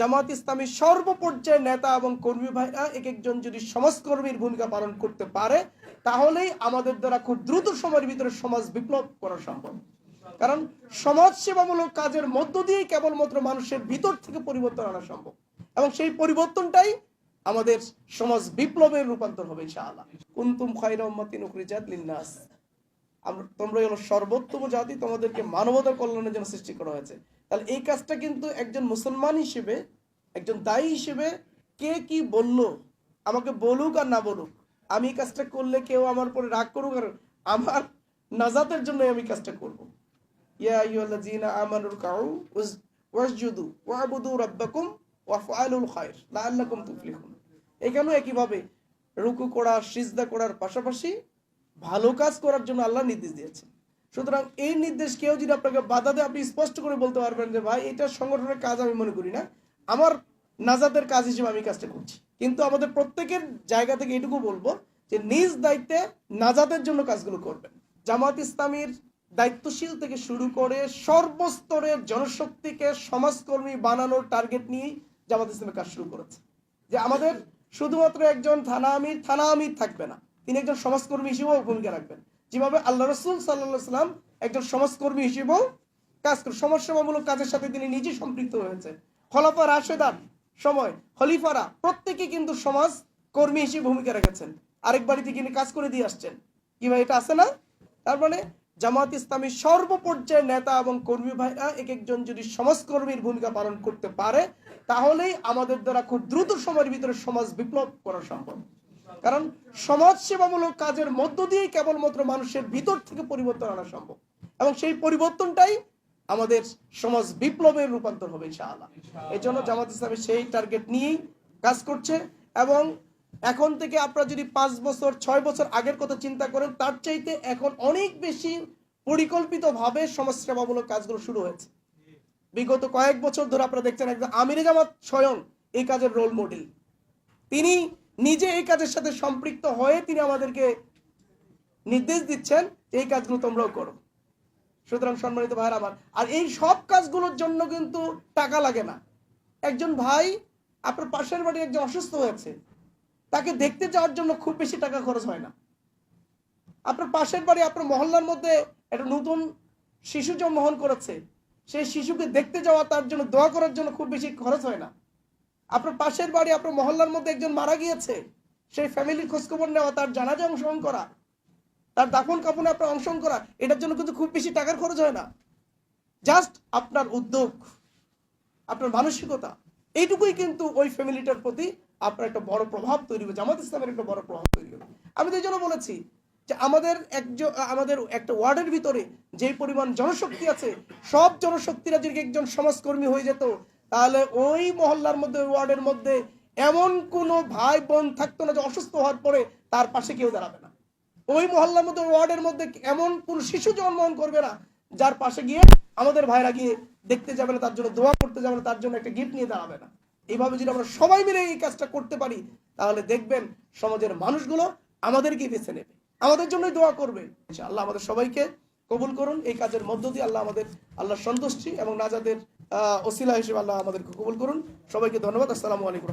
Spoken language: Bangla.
জামাত ইসলামী সর্বপর্যায়ের নেতা এবং কর্মী ভাইরা এক একজন যদি সমাজকর্মীর ভূমিকা পালন করতে পারে, তাহলেই আমাদের দ্বারা খুব দ্রুত সময়ের ভিতরে সমাজ বিপ্লব করা সম্ভব। কারণ সমাজ সেবামূলক কাজের মধ্য দিয়েই কেবলমাত্র মানুষের ভিতর থেকে পরিবর্তন আনা সম্ভব। এবং সেই পরিবর্তনটাই আমাদের সমাজ বিপ্লবের রূপান্তর হবে, ইনশাআল্লাহ। কুনতুম খায়রা উম্মাতিন লিন্নাস। আমরা তোমরা হলো সর্বোত্তম জাতি, তোমাদেরকে মানবতার কল্যাণের জন্য সৃষ্টি করা হয়েছে। তাহলে এই কাজটা কিন্তু একজন মুসলমান হিসেবে, একজন দায়ী হিসেবে কে কি বলল? আমাকে বলুক আর না বলুক। আমি এই কাজটা করলে কেউ আমার পরে রাগ করুক আর আমার নাজাতের জন্য আমি কাজটা করব। একইভাবে রুকু করা সিজদা করার পাশাপাশি ভালো কাজ করার জন্য আল্লাহ নির্দেশ দিয়েছেন। সুতরাং এই নির্দেশ কেউ যদি আপনাকে বাধা দেয়, আপনি স্পষ্ট করে বলতে পারবেন যে, ভাই, এটা সংগঠনের কাজ আমি মনে করি না। আমার নাজাদের কাজ হিসেবে আমি কাজটা করছি। কিন্তু আমাদের প্রত্যেকের জায়গা থেকে এটুকু বলব যে, নিজ দায়িত্বে নাজাদের জন্য কাজগুলো করবেন। জামাত ইসলামীর দায়িত্বশীল থেকে শুরু করে সর্বস্তরের জনশক্তিকে সমাজকর্মী বানানোর টার্গেট নিয়েই জামাত ইসলামের কাজ শুরু করেছে। যে, আমাদের শুধুমাত্র একজন থানা আমির থানা আমির থাকবে না। তিনি একজন সমাজকর্মী হিসেবেও ভূমিকা রাখবেন। যেভাবে আল্লাহ রসুল সাল্লাম একজন সমাজকর্মী হিসেবেও কাজ করে সমাজসেবামূলক কাজের সাথে তিনি নিজে সম্পৃক্ত হয়েছে খলাফা রাশেদান, সময়, খলিফারা প্রত্যেকে কিন্তু সমাজ কর্মী হিসেবে ভূমিকা রেখেছেন। আরেক বাড়িতে তিনি কাজ করে দিয়ে আসছেন। কি ভাই, এটা আছে না? তার মানে জামাত ইসলামী সর্বপর্যায়ের নেতা এবং কর্মী ভাইরা এক একজন যদি সমাজকর্মীর ভূমিকা পালন করতে পারে, তাহলেই আমাদের দ্বারা খুব দ্রুত সময়ের ভিতরে সমাজ বিপ্লব করা সম্ভব। কারণ সমাজ সেবামূলক কাজের মধ্য দিয়েই কেবলমাত্র মানুষের ভিতর থেকে পরিবর্তন আনা সম্ভব। এবং সেই পরিবর্তনটাই আমাদের সমাজ বিপ্লবের রূপান্তর হবে, ইনশাআল্লাহ। এই জন্য জামাত ইসলামী সেই টার্গেট নিয়েই কাজ করছে এবং এখন থেকে আপনারা যদি পাঁচ বছর, ছয় বছর আগের কথা চিন্তা করেন, তার চাইতে এখন অনেক বেশি পরিকল্পিতভাবে সমাজ সেবামূলক কাজগুলো শুরু হয়েছে। বিগত কয়েক বছর ধরে আপনারা দেখছেন, একজন আমিরে জামাত স্বয়ং এই কাজের রোল মডেল তিনি নিজে এই কাজের সাথে সম্পৃক্ত হয়ে তিনি আমাদেরকে নির্দেশ দিচ্ছেন, এই কাজগুলো তোমরাও করো। সুতরাং সম্মানিত ভাইয়ের আমার, আর এই সব কাজগুলোর জন্য কিন্তু টাকা লাগে না। একজন ভাই আপনার পাশের বাড়ি একজন অসুস্থ হয়েছে, তাকে দেখতে যাওয়ার জন্য খুব বেশি টাকা খরচ হয় না। আপনার পাশের বাড়ি, আপনার মহল্লার মধ্যে একটা নতুন শিশু জন্মগ্রহণ করেছে, সেই শিশুকে দেখতে যাওয়া, তার জন্য দোয়া করার জন্য খুব বেশি খরচ হয় না। আপনার পাশের বাড়ি, আপনার মহল্লার মধ্যে একজন মারা গিয়েছে। সেই ফ্যামিলির খোঁজখবর নেওয়া, তার জানাজা অংশগ্রহণ করা, তার দাফন কাপনে আপনার অংশগ্রহণ করা, এটার জন্য কিন্তু খুব বেশি টাকার খরচ হয় না। জাস্ট আপনার উদ্যোগ, আপনার মানসিকতা, এইটুকুই কিন্তু ওই ফ্যামিলিটার প্রতি আপনার একটা বড় প্রভাব তৈরি হবে জামাত ইসলামের একটা বড় প্রভাব তৈরি হবে আমি তো এই জন্য বলেছি যে আমাদের একজন, আমাদের একটা ওয়ার্ডের ভিতরে যে পরিমাণ জনশক্তি আছে, সব জনশক্তিরা যদি একজন সমাজকর্মী হয়ে যেত তাহলে ওই মহল্লার মধ্যে ওয়ার্ডের মধ্যে এমন কোনো ভাই বোন থাকতো না যে অসুস্থ হওয়ার পরে তার পাশে কেউ দাঁড়াবে না। ওই মহল্লার মধ্যে ওয়ার্ডের মধ্যে এমন কোন শিশু জন্মগ্রহণ করবে না, যার পাশে গিয়ে আমাদের ভাইরা গিয়ে দেখতে যাবে না, তার জন্য দোয়া করতে যাবে না, তার জন্য একটা গিফট নিয়ে দাঁড়াবে না। এইভাবে যদি আমরা সবাই মিলে এই কাজটা করতে পারি, তাহলে দেখবেন সমাজের মানুষগুলো আমাদেরকেই বেছে নেবে। আমাদের জন্যই দোয়া করবে। আল্লাহ আমাদের সবাইকে কবুল করুন। এই কাজের মধ্য দিয়ে আল্লাহ আমাদের আল্লাহ সন্তুষ্টি এবং নাজাদের আহ ওসিলা হিসেবে আল্লাহ আমাদেরকে কবুল করুন সবাইকে ধন্যবাদ আসসালামু আলাইকুম।